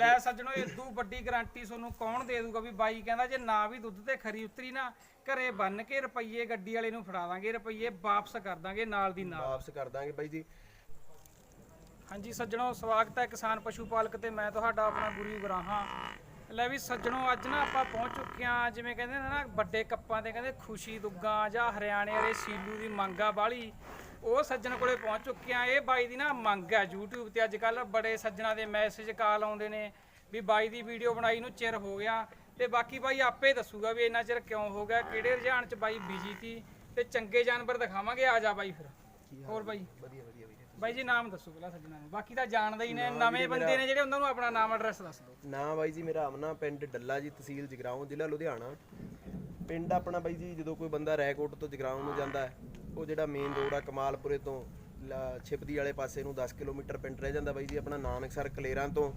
ਲੈ ਸੱਜਣੋ ਇਦੋਂ ਵੱਡੀ ਗਾਰੰਟੀ ਤੁਹਾਨੂੰ ਕੌਣ ਦੇ ਦੂਗਾ ਵੀ ਬਾਈ ਕਹਿੰਦਾ ਜੇ ਨਾ ਵੀ ਦੁੱਧ ਤੇ ਖਰੀ ਉਤਰੀ ਨਾ ਘਰੇ ਬੰਨ ਕੇ ਰੁਪਈਏ ਗੱਡੀ ਵਾਲੇ ਨੂੰ ਫੜਾ ਦਾਂਗੇ ਰੁਪਈਏ ਵਾਪਸ ਕਰ ਦਾਂਗੇ ਨਾਲ ਦੀ ਨਾਲ। ਵਾਪਸ ਕਰ ਦਾਂਗੇ ਬਾਈ ਜੀ। ਹਾਂਜੀ ਸੱਜਣੋ ਸਵਾਗਤ ਹੈ ਕਿਸਾਨ ਪਸ਼ੂ ਪਾਲਕ ਤੇ ਮੈਂ ਤੁਹਾਡਾ ਆਪਣਾ ਗੁਰੂ ਗਰਾਹਾਂ। ਲੈ ਵੀ ਸੱਜਣੋ ਅੱਜ ਨਾ ਆਪਾਂ ਪਹੁੰਚ ਚੁੱਕੇ ਹਾਂ ਜਿਵੇਂ ਕਹਿੰਦੇ ਨੇ ਨਾ ਵੱਡੇ ਕੱਪਾਂ ਤੇ ਕਹਿੰਦੇ ਖੁਸ਼ੀ ਦੁੱਗਾ ਜਾਂ ਹਰਿਆਣੇ ਵਾਲੇ ਸੀਲੂ ਦੀ ਮੰਗਾ ਬਾਲੀ ਉਹ ਸੱਜਣ ਕੋਲੇ ਪਹੁੰਚ ਚੁੱਕੇ ਆ ਇਹ ਬਾਈ ਦੀ ਨਾ ਮੰਗ ਹੈ YouTube ਤੇ। ਅੱਜ ਕੱਲ ਬੜੇ ਸੱਜਣਾ ਦੇ ਮੈਸੇਜ ਕਾਲ ਆਉਂਦੇ ਨੇ ਵੀ ਬਾਈ ਦੀ ਵੀਡੀਓ ਬਣਾਈ ਨੂੰ ਚਿਰ ਹੋ ਗਿਆ। ਤੇ ਬਾਕੀ ਬਾਈ ਆਪੇ ਦੱਸੂਗਾ ਵੀ ਇੰਨਾ ਚਿਰ ਕਿਉਂ ਹੋ ਗਿਆ ਕਿਹੜੇ ਰੁਝਾਨ ਚ ਬਾਈ ਬਿਜ਼ੀ ਸੀ। ਤੇ ਚੰਗੇ ਜਾਨਵਰ ਦਿਖਾਵਾਂਗੇ। ਆ ਜਾ ਬਾਈ ਫਿਰ। ਹੋਰ ਬਾਈ? ਵਧੀਆ ਵਧੀਆ ਬਾਈ ਜੀ ਨਾਮ ਦੱਸੋ ਪਹਿਲਾਂ ਸੱਜਣਾ ਨੂੰ। ਬਾਕੀ ਤਾਂ ਜਾਣਦੇ ਹੀ ਨੇ ਨਵੇਂ ਬੰਦੇ ਨੇ ਜਿਹੜੇ ਉਹਨਾਂ ਨੂੰ ਆਪਣਾ ਨਾਮ ਐਡਰੈਸ ਦੱਸ ਦਿਓ। ਨਾਂ ਬਾਈ ਜੀ ਮੇਰਾ ਅਮਨਾ ਪਿੰਡ ਡੱਲਾ ਜੀ ਤਹਿਸੀਲ ਜਗਰਾਉਂ ਜ਼ਿਲ੍ਹਾ ਲੁਧਿਆਣਾ। ਪਿੰਡ ਆਪਣਾ ਬਾਈ ਜੀ ਜਦੋਂ ਕੋਈ ਬੰਦਾ ਰੈਕੋਟ ਤੋਂ ਜਗਰਾਉਂ ਨੂੰ ਜਾਂਦਾ ਹੈ ਉਹ ਜਿਹੜਾ ਮੇਨ ਰੋਡ ਆ ਕਮਾਲਪੁਰੇ ਤੋਂ ਛਿਪਦੀ ਵਾਲੇ ਪਾਸੇ ਨੂੰ 10 ਕਿਲੋਮੀਟਰ ਪਿੰਡ ਰਹਿ ਜਾਂਦਾ ਬਾਈ ਜੀ, ਆਪਣਾ ਨਾਨਕਸਰ ਕਲੇਰਾਂ ਤੋਂ।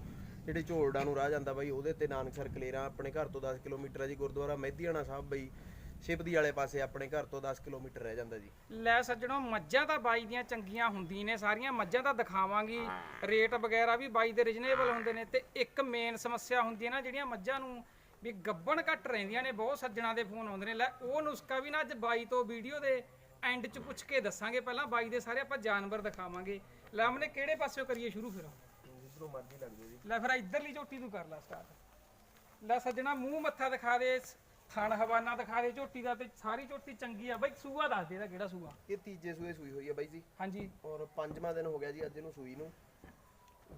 ਜਿਹੜੇ ਝੋਲਡਾ ਨੂੰ ਰਾਹ ਜਾਂਦਾ ਬਾਈ, ਉਹਦੇ ਤੇ ਨਾਨਕਸਰ ਕਲੇਰਾਂ, ਆਪਣੇ ਘਰ ਤੋਂ 10 ਕਿਲੋਮੀਟਰ ਹੈ ਜੀ, ਗੁਰਦੁਆਰਾ ਮਹਿਦੀਆਣਾ ਸਾਹਿਬ ਬਾਈ। ਛਿਪਦੀ ਵਾਲੇ ਪਾਸੇ ਆਪਣੇ ਘਰ ਤੋਂ 10 ਕਿਲੋਮੀਟਰ ਰਹਿ ਜਾਂਦਾ ਜੀ। ਲੈ ਸੱਜਣੋ, ਮੱਝਾਂ ਤਾਂ ਬਾਈ ਦੀਆਂ ਚੰਗੀਆਂ ਹੁੰਦੀਆਂ ਨੇ, ਸਾਰੀਆਂ ਮੱਝਾਂ ਤਾਂ ਦਿਖਾਵਾਂਗੀ। ਰੇਟ ਵਗੈਰਾ ਵੀ ਬਾਈ ਦੇ ਰੀਜਨੇਬਲ ਹੁੰਦੇ ਨੇ ਤੇ ਇੱਕ ਮੇਨ ਸਮੱਸਿਆ ਹੁੰਦੀ ਹੈ ਨਾ, ਜਿਹੜੀਆਂ ਮੱਝਾਂ ਨੂੰ ਵੀ ਗੱਬਣ ਘੱਟ ਰਹਿੰਦੀਆਂ ਨੇ, ਬਹੁਤ ਸੱਜਣਾ ਦੇ ਫੋਨ ਆਉਂਦੇ ਨੇ। ਲੈ, ਉਹ ਨੁਸਖਾ ਵੀ ਨਾ ਅੱਜ ਬਾਈ ਤੋਂ ਵੀਡੀਓ ਦੇ ਐਂਡ 'ਚ ਪੁੱਛ ਕੇ ਦੱਸਾਂਗੇ ਪਹਿਲਾਂ ਬਾਈ ਦੇ ਸਾਰੇ ਆਪਾਂ ਜਾਨਵਰ ਦਿਖਾਵਾਂਗੇ। ਲੈ ਆਪਣੇ ਕਿਹੜੇ ਪਾਸਿਓ ਕਰੀਏ ਸ਼ੁਰੂ ਫਿਰ? ਜਿੱਧਰੋਂ ਮਰਜ਼ੀ ਲੱਗ ਜਾਓ ਜੀ। ਲੈ ਫਿਰ ਇੱਧਰਲੀ ਝੋਟੀ ਤੂੰ ਕਰ ਲੈ ਸਟਾਰਟ ਲੈ ਸੱਜਣਾ ਮੂੰਹ ਮੱਥਾ ਦਿਖਾ ਦੇ ਥਣ ਹਵਾਨਾ ਦਿਖਾ ਦੇ ਝੋਟੀ ਦਾ ਤੇ ਸਾਰੀ ਝੋਟੀ ਚੰਗੀ ਆ। ਬਾਈ ਸੂਆ ਦੱਸ ਦੇ ਇਹਦਾ ਕਿਹੜਾ ਸੂਆ? ਇਹ ਤੀਜੇ ਸੂਏ ਸੂਈ ਹੋਈ ਹੈ ਬਾਈ ਜੀ। ਹਾਂਜੀ। ਔਰ ਪੰਜਵਾਂ ਦਿਨ ਹੋ ਗਿਆ ਜੀ ਅੱਜ ਇਹਨੂੰ ਸੂਈ ਨੂੰ।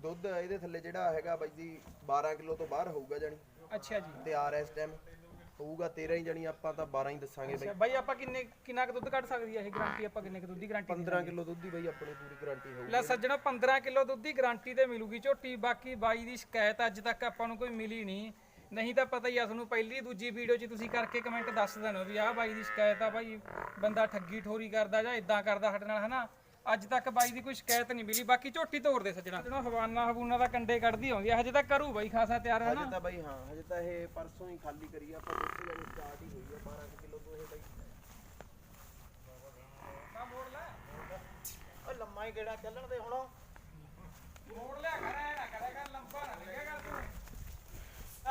ਦੁੱਧ ਇਹਦੇ ਥੱਲੇ ਜਿਹੜਾ ਹੈਗਾ ਬਾਈ ਜੀ 12 ਕਿਲੋ ਤੋਂ ਬਾਹਰ ਹੋਊਗਾ ਜਾਨੀ ਅੱਛਾ ਜੀ। ਤੇ ਆ ਰਿਹਾ ਟਾਈਮ ਹੋਊਗਾ 13 ਹੀ ਜਾਨੀ ਆਪਾਂ ਤਾਂ 12 ਹੀ ਦੱਸਾਂਗੇ ਬਾਈ। ਬਾਈ ਆਪਾਂ ਕਿੰਨੇ ਕਿੰਨਾ ਕੁ ਦੁੱਧ ਕੱਢ ਸਕਦੀ ਹੈ ਇਹ ਗਾਰੰਟੀ ਆਪਾਂ ਕਿੰਨੇ ਕੁ ਦੁੱਧ ਦੀ ਗਾਰੰਟੀ 15 ਕਿਲੋ ਦੁੱਧ ਦੀ ਬਾਈ ਆਪਣੀ ਪੂਰੀ ਗਾਰੰਟੀ ਹੋਊਗੀ। ਲੈ ਸੱਜਣਾ 15 ਕਿਲੋ ਦੁੱਧ ਦੀ ਗਾਰੰਟੀ ਤੇ ਮਿਲੂਗੀ ਝੋਟੀ ਬਾਕੀ ਬਾਈ ਦੀ ਸ਼ਿਕਾਇਤ ਅੱਜ ਤੱਕ ਆਪਾਂ ਨੂੰ ਕੋਈ ਮਿਲੀ ਨਹੀਂ। ਨਹੀਂ ਤਾਂ ਪਤਾ ਹੀ ਆ ਤੁਹਾਨੂੰ ਪਹਿਲੀ ਦੂਜੀ ਵੀਡੀਓ 'ਚ ਤੁਸੀਂ ਕਰਕੇ ਕਮੈਂਟ ਦੱਸ ਦੇਣਾ ਵੀ ਆਹ ਬਾਈ ਦੀ ਸ਼ਿਕਾਇਤ ਆ ਬਾਈ ਬੰਦਾ ਠੱਗੀ ਠੋਰੀ ਕਰਦਾ ਜਾਂ ਇਦਾਂ ਕਰਦਾ ਸਾਡੇ ਨਾਲ ਹਨਾ? ਅੱਜ ਤੱਕ ਬਾਈ ਦੀ ਕੋਈ ਸ਼ਿਕਾਇਤ ਨਹੀਂ ਮਿਲੀ ਬਾਕੀ ਝੋਟੀ ਤੋੜ ਦੇ ਸੱਜਣਾ। ਜਿਹੜਾ ਹਵਾਨਾ ਹਬੂਨਾ ਦਾ ਕੰਡੇ ਕੱਢਦੀ ਆਉਂਦੀ ਆ ਹਜੇ ਤਾਂ ਕਰੂ ਬਾਈ ਖਾਸਾ ਤਿਆਰ ਹੈ ਹਜੇ ਨਾ ਤਾਂ ਬਾਈ ਹਾਂ ਹਜੇ ਤਾਂ ਇਹ ਪਰਸੋਂ ਹੀ ਖਾਲੀ ਕਰੀ ਆ, ਆਪਾਂ ਦੁੱਧ ਜਾਨੀ ਸਟਾਰਟ ਹੀ ਹੋਈ ਆ 12 ਕਿਲੋ ਤੋਂ ਇਹ ਬਾਈ। ਮੋੜ ਲੈ। ਓ ਲੰਮਾ ਹੀ ਗੇੜਾ ਚੱਲਣ ਦੇ ਹੁਣ। ਮੋੜ ਲਿਆ ਕਰ ਐ ਨਾ ਕਰਿਆ ਕਰ ਲੰਬਾ ਨਾ ਲੱਗਿਆ ਕਰ ਤੂੰ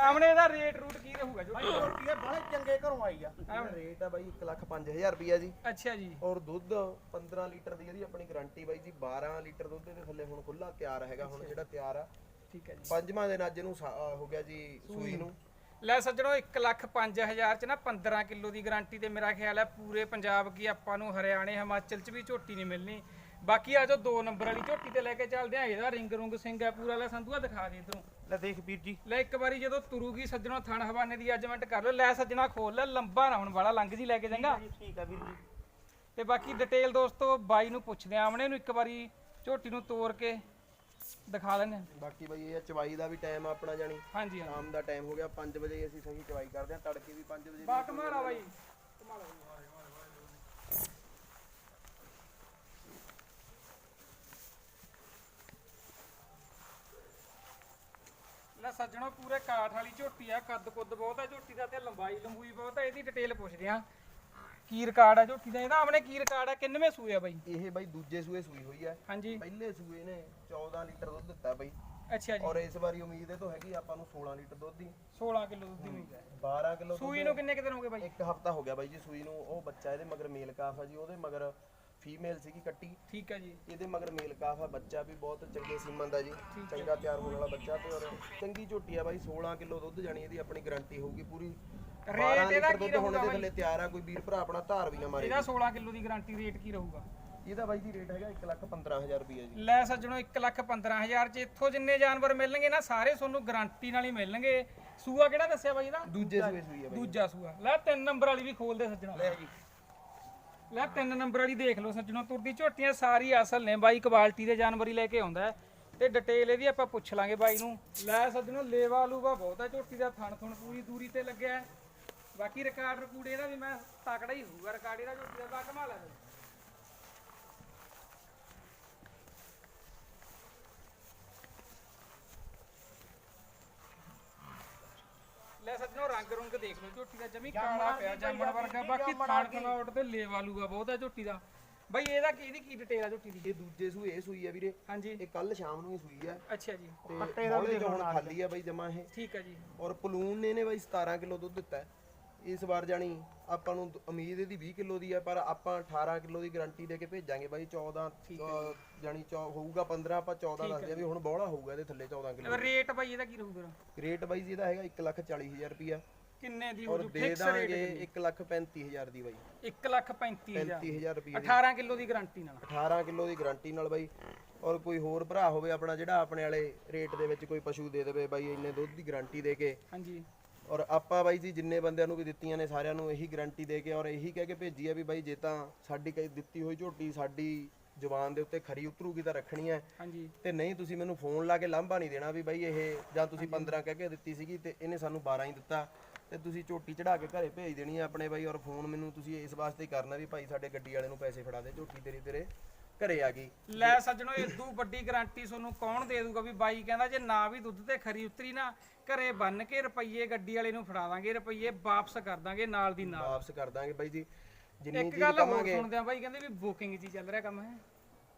ਸਾਹਮਣੇ ਇਹਦਾ ਰੇਟ ਰੂਟ ਕੀ ਰਹੂਗਾ ਝੋਟੀ ਦਾ? ਰੋਟੀਏ ਬੜੇ ਚੰਗੇ ਘਰੋਂ ਆਈ ਆ। ਇਹਦਾ ਰੇਟ ਆ ਬਾਈ 1 ਲੱਖ 5000 ਰੁਪਿਆ ਜੀ। ਅੱਛਾ ਜੀ। ਔਰ ਦੁੱਧ 15 ਲੀਟਰ ਦੀ ਇਹਦੀ ਆਪਣੀ ਗਾਰੰਟੀ ਬਾਈ ਜੀ 12 ਲੀਟਰ ਦੁੱਧ ਦੇ ਥੱਲੇ ਹੁਣ ਖੁੱਲਾ ਤਿਆਰ ਹੈਗਾ ਹੁਣ ਜਿਹੜਾ ਤਿਆਰ ਆ। ਠੀਕ ਹੈ ਜੀ। ਪੰਜਵਾਂ ਦਿਨ ਅੱਜ ਇਹਨੂੰ ਸਾ- ਅਹ ਹੋ ਗਿਆ ਜੀ ਸੂਈ ਨੂੰ। ਲੈ ਸੱਜਣੋ 1 ਲੱਖ 5000 ਚ ਨਾ 15 ਕਿਲੋ ਦੀ ਗਾਰੰਟੀ ਤੇ ਮੇਰਾ ਖਿਆਲ ਹੈ ਪੂਰੇ ਪੰਜਾਬ ਕੀ ਆਪਾਂ ਨੂੰ ਹਰਿਆਣੇ ਹਿਮਾਚਲ ਚ ਵੀ ਝੋਟੀ ਨਹੀਂ ਮਿਲਣੀ। ਬਾਕੀ ਆ ਜੋ 2 ਨੰਬਰ ਵਾਲੀ ਝੋਟੀ ਤੇ ਲੈ ਕੇ ਚੱਲਦੇ ਆ ਇਹਦਾ ਰਿੰਗ ਰੁੰਗ ਸਿੰਘ ਹੈ ਪੂਰਾ ਲੈ ਸੰਧੂਆ ਦਿਖਾ ਦੇ ਇਧਰੋਂ। ਲੈ ਦੇਖ ਵੀਰ ਜੀ। ਲੈ ਇੱਕ ਵਾਰੀ ਜਦੋਂ ਤੁਰੂਗੀ ਸੱਜਣੋ ਥਣ ਹਵਾਨੇ ਦੀ ਅਜਮੈਂਟ ਕਰ ਲਓ। ਲੈ ਸੱਜਣਾ ਖੋਲ ਲੈ ਲੰਬਾ ਨਾ ਹੁਣ ਵਾਲਾ ਲੰਘ ਜੀ ਲੈ ਕੇ ਜਾਂਗਾ ਠੀਕ ਆ ਵੀਰ ਜੀ। ਤੇ ਬਾਕੀ ਡਿਟੇਲ ਦੋਸਤੋ ਬਾਈ ਨੂੰ ਪੁੱਛਦੇ ਆ ਆਮਣੇ ਨੂੰ ਇੱਕ ਵਾਰੀ ਝੋਟੀ ਨੂੰ ਤੋੜ ਕੇ ਦਿਖਾ ਲੈਣੇ ਬਾਕੀ ਬਾਈ ਇਹ ਆ ਚਵਾਈ ਦਾ ਵੀ ਟਾਈਮ ਆਪਣਾ ਜਾਣੀ। ਹਾਂਜੀ ਹਾਂ ਸ਼ਾਮ ਦਾ ਟਾਈਮ ਹੋ ਗਿਆ 5 ਵਜੇ ਅਸੀਂ ਸਹੀ ਚਵਾਈ ਕਰਦੇ ਹਾਂ ਤੜਕੇ ਵੀ 5 ਵਜੇ ਬਾਕ ਮਾਰਾ ਬਾਈ। ਲੈ ਸੱਜਣੋ ਪੂਰੇ ਕਾਠ ਵਾਲੀ ਝੋਟੀ ਆ ਕੱਦ ਕੁੱਦ ਬਹੁਤ ਆ ਝੋਟੀ ਦਾ ਤੇ ਲੰਬਾਈ ਲੰਬੂਈ ਬਹੁਤ ਆ ਇਹਦੀ ਡਿਟੇਲ ਪੁੱਛਦੇ ਆ ਕੀ ਰਿਕਾਰਡ ਆ ਝੋਟੀ ਦਾ ਇਹਦਾ ਆਪਣੇ ਕੀ ਰਿਕਾਰਡ ਆ ਕਿੰਨਵੇਂ ਸੂਏ ਆ ਬਾਈ? ਇਹ ਬਾਈ ਦੂਜੇ ਸੂਏ ਸੂਈ ਹੋਈ ਹੈ ਹਾਂਜੀ। ਪਹਿਲੇ ਸੂਏ ਨੇ 14 ਲੀਟਰ ਦੁੱਧ ਦਿੱਤਾ ਬਾਈ। ਅੱਛਾ ਜੀ। ਔਰ ਇਸ ਵਾਰੀ ਉਮੀਦ ਇਹ ਤੋਂ ਹੈਗੀ ਆਪਾਂ ਨੂੰ 16 ਲੀਟਰ ਦੁੱਧ ਦੀ। 16 ਕਿਲੋ ਦੁੱਧ ਦੀ ਉਮੀਦ ਹੈ 12 ਕਿਲੋ ਸੂਈ ਨੂੰ ਕਿੰਨੇ ਕੁ ਦਿਨ ਹੋ ਗਏ ਬਾਈ? ਇੱਕ ਹਫਤਾ ਹੋ ਗਿਆ ਬਾਈ ਜੀ ਸੂਈ ਨੂੰ ਉਹ ਬੱਚਾ ਇਹਦੇ ਮਗਰ ਮੇਲ ਕਾਫ ਆ ਜੀ ਉਹਦੇ ਮਗਰ ਫੀਮੇਲ ਸੀਗੀ ਕੱਟੀ। ਠੀਕ ਹੈ ਜੀ। ਇਹਦੇ ਮਗਰ ਮੇਲ ਕਾਫ ਆ ਬੱਚਾ ਵੀ ਬਹੁਤ ਚੰਗੇ ਸੀਮਨ ਦਾ ਜੀ। ਚੰਗਾ ਤਿਆਰ ਹੋਣ ਵਾਲਾ ਬੱਚਾ ਤੇ ਔਰ ਚੰਗੀ ਝੋਟੀ ਆ ਬਾਈ 16 ਕਿਲੋ ਦੁੱਧ ਜਾਣੀ ਇਹਦੀ ਆਪਣੀ ਗਾਰੰਟੀ ਹੋਊਗੀ ਪੂਰੀ। ਰੇਟ 12 ਇਹਦਾ ਕੀ ਹੁਣ ਰਹੂਗਾ ਇਹਦੇ ਬਾਈ? ਥੱਲੇ ਤਿਆਰ ਆ ਕੋਈ ਵੀਰ ਭਰਾ ਆਪਣਾ ਧਾਰ ਵੀ ਨਾ ਮਾਰੇ ਇਹਦਾ 16 ਕਿਲੋ ਦੀ ਗਾਰੰਟੀ ਰੇਟ ਕੀ ਰਹੂਗਾ? ਇਹਦਾ ਬਾਈ ਜੀ ਰੇਟ ਹੈਗਾ 1 ਲੱਖ 15000 ਰੁਪਏ ਜੀ। ਲੈ ਸੱਜਣੋ 1 ਲੱਖ 15000 ਚ ਇੱਥੋਂ ਜਿੰਨੇ ਜਾਨਵਰ ਮਿਲਣਗੇ ਨਾ ਸਾਰੇ ਤੁਹਾਨੂੰ ਗਾਰੰਟੀ ਨਾਲ ਹੀ ਮਿਲਣਗੇ। ਸੂਆ ਕਿਹੜਾ ਦੱਸਿਆ ਬਾਈ ਇਹਦਾ? ਦੂਜੇ ਸੂਏ ਸੂਈ ਆ ਬਾਈ। ਦੂਜਾ ਸੂਆ। ਲੈ ਤਿੰਨ ਨੰਬਰ ਵਾਲੀ ਵੀ ਖੋਲ ਦੇ ਸੱਜਣਾ। ਲੈ ਜੀ। ਲੈ ਤਿੰਨ ਨੰਬਰ ਵਾਲੀ ਦੇਖ ਲਓ ਸੱਜਣੋ ਤੁਰਦੀ ਝੋਟੀਆਂ ਸਾਰੀ ਅਸਲ ਨੇ। ਬਾਈ ਕੁਆਲਿਟੀ ਦੇ ਜਾਨਵਰ ਹੀ ਲੈ ਕੇ ਆਉਂਦਾ ਹੈ। ਤੇ ਡਿਟੇਲ ਇਹਦੀ ਆਪਾਂ ਪੁੱਛ ਲਾਂਗੇ ਬਾਈ ਨੂੰ। ਲੈ ਸੱਜਣੋ, ਲੇਵਾ ਲੂਵਾ ਬਹੁਤ ਝੋਟੀ ਦਾ ਥਣ ਥਣ ਪੂਰੀ ਦੂਰੀ ਤੇ ਲੱਗਿਆ ਬਾਕੀ ਰਿਕਾਰਡ ਰਕੂੜ ਇਹਦਾ ਵੀ ਮੈਂ ਤਕੜਾ ਹੀ ਹੋਊਗਾ ਰਿਕਾਰਡ ਇਹਦਾ ਝੋਟੀ ਦਾ ਬਾ ਕਮਾਲ ਹੈ ਲੈ ਸੱਜਣੋ ਰੰਗ ਰੁੰਗ ਦੇਖ ਲਓ ਝੋਟੀ ਦਾ ਜਮੀ ਕਾਲਾ ਪਿਆ ਜਾਮਣ ਵਰਗਾ ਬਾਕੀ ਥਾਣ ਥਣਾਉਟ ਤੇ ਲੇਵਾ ਲੂਗਾ ਬਹੁਤ ਹੈ ਝੋਟੀ ਦਾ। ਬਾਈ ਇਹਦਾ ਕੀ ਇਹਦੀ ਕੀ ਡਿਟੇਲ ਆ ਝੋਟੀ ਦੀ? ਇਹ ਦੂਜੇ ਸੂਏ ਇਹ ਸੂਈ ਆ ਵੀਰੇ। ਹਾਂਜੀ। ਇਹ ਕੱਲ ਸ਼ਾਮ ਨੂੰ ਹੀ ਸੂਈ ਆ। ਅੱਛਾ ਜੀ। ਕੱਟੇ ਦਾ ਵੀ ਨਾਲ। ਖਾਲੀ ਆ ਬਾਈ ਜਮਾ ਇਹ। ਠੀਕ ਹੈ ਜੀ। ਔਰ ਪਲੂਨ ਨੇ ਨੇ ਬਾਈ 17 ਕਿਲੋ ਦੁੱਧ ਦਿੱਤਾ। ਹੈ। ਇਸ ਵਾਰ ਜਾਣੀ ਆਪਾਂ ਨੂੰ ਦ- ਉਮੀਦ ਇਹਦੀ 20 ਕਿਲੋ ਦੀ ਆ ਪਰ ਆਪਾਂ 18 ਕਿਲੋ ਦੀ ਗਾਰੰਟੀ ਦੇ ਕੇ ਭੇਜਾਂਗੇ ਬਾਈ 14 ਅ, ਜਾਣੀ ਚੌ- ਹੋਊਗਾ 15 ਆਪਾਂ 14 ਦੱਸਦੇ ਆ ਵੀ ਹੁਣ ਬੌਲਾ ਹੋਊਗਾ ਇਹਦੇ ਥੱਲੇ 14 ਕਿਲੋ ਰੇਟ ਬਾਈ ਇਹਦਾ ਕੀ ਰਹੂਗਾ? ਰੇਟ ਬਾਈ ਜੀ ਇਹਦਾ ਹੈਗਾ 1,40,000 ਰੁਪਿਆ ਕਿੰਨੇ ਦੀ ਹੋ ਔਰ ਜੂ ਦੇ ਫਿਕਸ ਰੇਟ ਦਾਂਗੇ 1,35,000 ਦੀ ਬਾਈ। 1 ਲੱਖ 35000 35000 ਰੁਪਏ 18 ਕਿਲੋ ਦੀ ਗਾਰੰਟੀ ਨਾਲ। 18 ਕਿਲੋ ਦੀ ਗਾਰੰਟੀ ਨਾਲ ਬਾਈ। ਔਰ ਕੋਈ ਹੋਰ ਭਰਾ ਹੋਵੇ ਆਪਣਾ ਜਿਹੜਾ ਆਪਣੇ ਵਾਲੇ ਰੇਟ ਦੇ ਵਿੱਚ ਕੋਈ ਪਸ਼ੂ ਦੇ ਦੇਵੇ ਬਾਈ ਇੰਨੇ ਦੁੱਧ ਦੀ ਗਾਰੰਟੀ ਦੇ ਕੇ। ਹਾਂਜੀ। ਔਰ ਆਪਾਂ ਬਾਈ ਜੀ ਜਿੰਨੇ ਬੰਦਿਆਂ ਨੂੰ ਵੀ ਦਿੱਤੀਆਂ ਨੇ ਸਾਰਿਆਂ ਨੂੰ ਇਹੀ ਗਾਰੰਟੀ ਦੇ ਕੇ ਔਰ ਇਹੀ ਕਹਿ ਕੇ ਭੇਜੀ ਆ ਵੀ ਬਾਈ ਜੇ ਤਾਂ ਸਾਡੀ ਕਈ ਦਿੱਤੀ ਹੋਈ ਝੋਟੀ ਸਾਡੀ ਜ਼ੁਬਾਨ ਦੇ ਉੱਤੇ ਖਰੀ ਉਤਰੂਗੀ ਤਾਂ ਰੱਖਣੀ ਹੈ। ਹਾਂਜੀ। ਤੇ ਨਹੀਂ ਤੁਸੀਂ ਮੈਨੂੰ ਫੋਨ ਲਾ ਕੇ ਲਾਂਭਾ ਨਹੀਂ ਦੇਣਾ ਵੀ ਬਾਈ ਇਹ ਜਾਂ ਤੁਸੀਂ 15 ਕਹਿ ਕੇ ਦਿੱਤੀ ਸੀਗੀ ਤੇ ਇਹਨੇ ਸਾਨੂੰ 12 ਹੀ ਦਿੱਤਾ। ਤੇ ਤੁਸੀਂ ਝੋਟੀ ਚੜਾ ਕੇ ਘਰੇ ਭੇਜ ਦੇਣੀ ਹੈ ਆਪਣੇ ਬਾਈ ਔਰ ਫੋਨ ਮੈਨੂੰ ਤੁਸੀਂ ਇਸ ਵਾਸਤੇ ਕਰਨਾ ਵੀ ਭਾਈ ਸਾਡੇ ਗੱਡੀ ਵਾਲੇ ਨੂੰ ਪੈਸੇ ਫੜਾ ਦੇ ਝੋਟੀ ਤੇਰੀ ਤੇਰੇ ਘਰੇ ਆ ਗਈ। ਲੈ ਸੱਜਣੋ ਇਦੋਂ ਵੱਡੀ ਗਾਰੰਟੀ ਤੁਹਾਨੂੰ ਕੌਣ ਦੇ ਦੂਗਾ ਵੀ ਬਾਈ ਕਹਿੰਦਾ ਜੇ ਨਾ ਵੀ ਦੁੱਧ ਤੇ ਖਰੀ ਉਤਰੀ ਨਾ ਘਰੇ ਬੰਨ ਕੇ ਰੁਪਈਏ ਗੱਡੀ ਵਾਲੇ ਨੂੰ ਫੜਾ ਦਾਂਗੇ ਰੁਪਈਏ ਵਾਪਸ ਕਰ ਦਾਂਗੇ ਨਾਲ ਦੀ ਨਾਲ। ਵਾਪਸ ਕਰ ਦਾਂਗੇ ਬਾਈ ਜੀ ਜਿੰਨੀ ਇੱਕ ਚੀਜ਼ ਗੱਲ ਹੋਰ ਕਵਾਂਗੇ। ਸੁਣਦੇ ਆ ਬਾਈ ਕਹਿੰਦੇ ਵੀ ਬੁਕਿੰਗ 'ਚ ਹੀ ਚੱਲ ਰਿਹਾ ਕੰਮ ਹੈ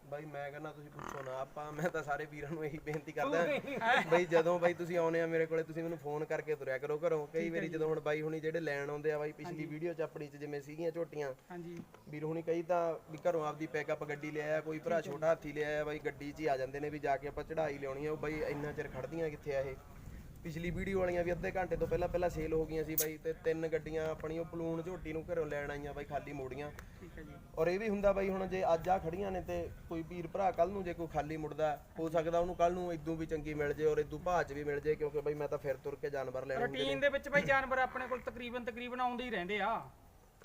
ਬਾਈ ਮੈਂ ਕਹਿੰਦਾ ਤੁਸੀਂ ਪੁੱਛੋ ਨਾ ਆਪਾਂ ਮੈਂ ਤਾਂ ਸਾਰੇ ਵੀਰਾਂ ਨੂੰ ਇਹੀ ਬੇਨਤੀ ਕਰਦਾ। ਬਈ ਜਦੋਂ ਬਾਈ ਤੁਸੀਂ ਆਉਨੇ ਆ ਮੇਰੇ ਕੋਲੇ ਤੁਸੀਂ ਮੈਨੂੰ ਫੋਨ ਕਰਕੇ ਤੁਰਿਆ ਕਰੋ ਘਰੋਂ। ਕਈ ਵਾਰੀ ਜਦੋਂ ਹੁਣ ਬਾਈ ਹੁਣੀ ਜਿਹੜੇ ਲੈਣ ਆਉਂਦੇ ਆ ਬਾਈ ਪਿਛਲੀ ਵੀਡੀਓ ਚ ਆਪਣੀ ਚ ਜਿਵੇਂ ਸੀਗੀਆਂ ਝੋਟੀਆਂ। ਹਾਂਜੀ। ਵੀਰ ਹੁਣੀ ਕਈ ਤਾਂ ਵੀ ਘਰੋਂ ਆਪਦੀ ਪੈਕਅਪ ਗੱਡੀ ਲੈ ਆਇਆ ਕੋਈ ਭਰਾ ਛੋਟਾ ਹਾਥੀ ਲੈ ਆਇਆ ਬਾਈ ਗੱਡੀ 'ਚ ਹੀ ਆ ਜਾਂਦੇ ਨੇ ਵੀ ਜਾ ਕੇ ਆਪਾਂ ਚੜਾਈ ਲਿਆਉਣੀ ਆ। ਉਹ ਬਾਈ ਇੰਨਾ ਚਿਰ ਖੜਦੀਆਂ ਕਿੱਥੇ ਆ ਇਹ? ਪਿਛਲੀ ਵੀਡੀਓ ਵਾਲੀਆਂ ਵੀ ਅੱਧੇ ਘੰਟੇ ਤੋਂ ਪਹਿਲਾਂ ਪਹਿਲਾਂ ਸੇਲ ਹੋ ਗਈਆਂ ਸੀ ਬਾਈ ਤੇ ਤਿੰਨ ਗੱਡੀਆਂ ਆਪਣੀ ਉਹ ਪਲੂਣ ਝੋਟੀ ਨੂੰ ਘਰੋਂ ਲੈਣ ਆਈਆਂ ਬਾਈ ਖਾਲੀ ਮੋੜੀਆਂ। ਠੀਕ ਹੈ ਜੀ। ਔਰ ਇਹ ਵੀ ਹੁੰਦਾ ਬਾਈ ਹੁਣ ਜੇ ਅੱਜ ਆ ਖੜੀਆਂ ਨੇ ਤੇ ਕੋਈ ਵੀਰ ਭਰਾ ਕੱਲ ਨੂੰ ਜੇ ਕੋਈ ਖਾਲੀ ਮੁੜਦਾ ਹੋ ਸਕਦਾ ਉਹਨੂੰ ਕੱਲ ਨੂੰ ਇਦੋਂ ਵੀ ਚੰਗੀ ਮਿਲ ਜੇ ਔਰ ਇਦੋਂ ਭਾਅ ਚ ਵੀ ਮਿਲ ਜੇ ਕਿਉਂਕਿ ਬਾਈ ਮੈਂ ਤਾਂ ਫਿਰ ਤੁਰ ਕੇ ਜਾਨਵਰ ਲੈਣ ਹੁੰਦੇ ਰੂਟੀਨ ਦੇ ਵਿੱਚ ਬਾਈ ਜਾਨਵਰ ਆਪਣੇ ਕੋਲ ਤਕਰੀਬਨ ਤਕਰੀਬਨ ਆਉਂਦੇ ਹੀ ਰਹਿੰਦੇ ਆ।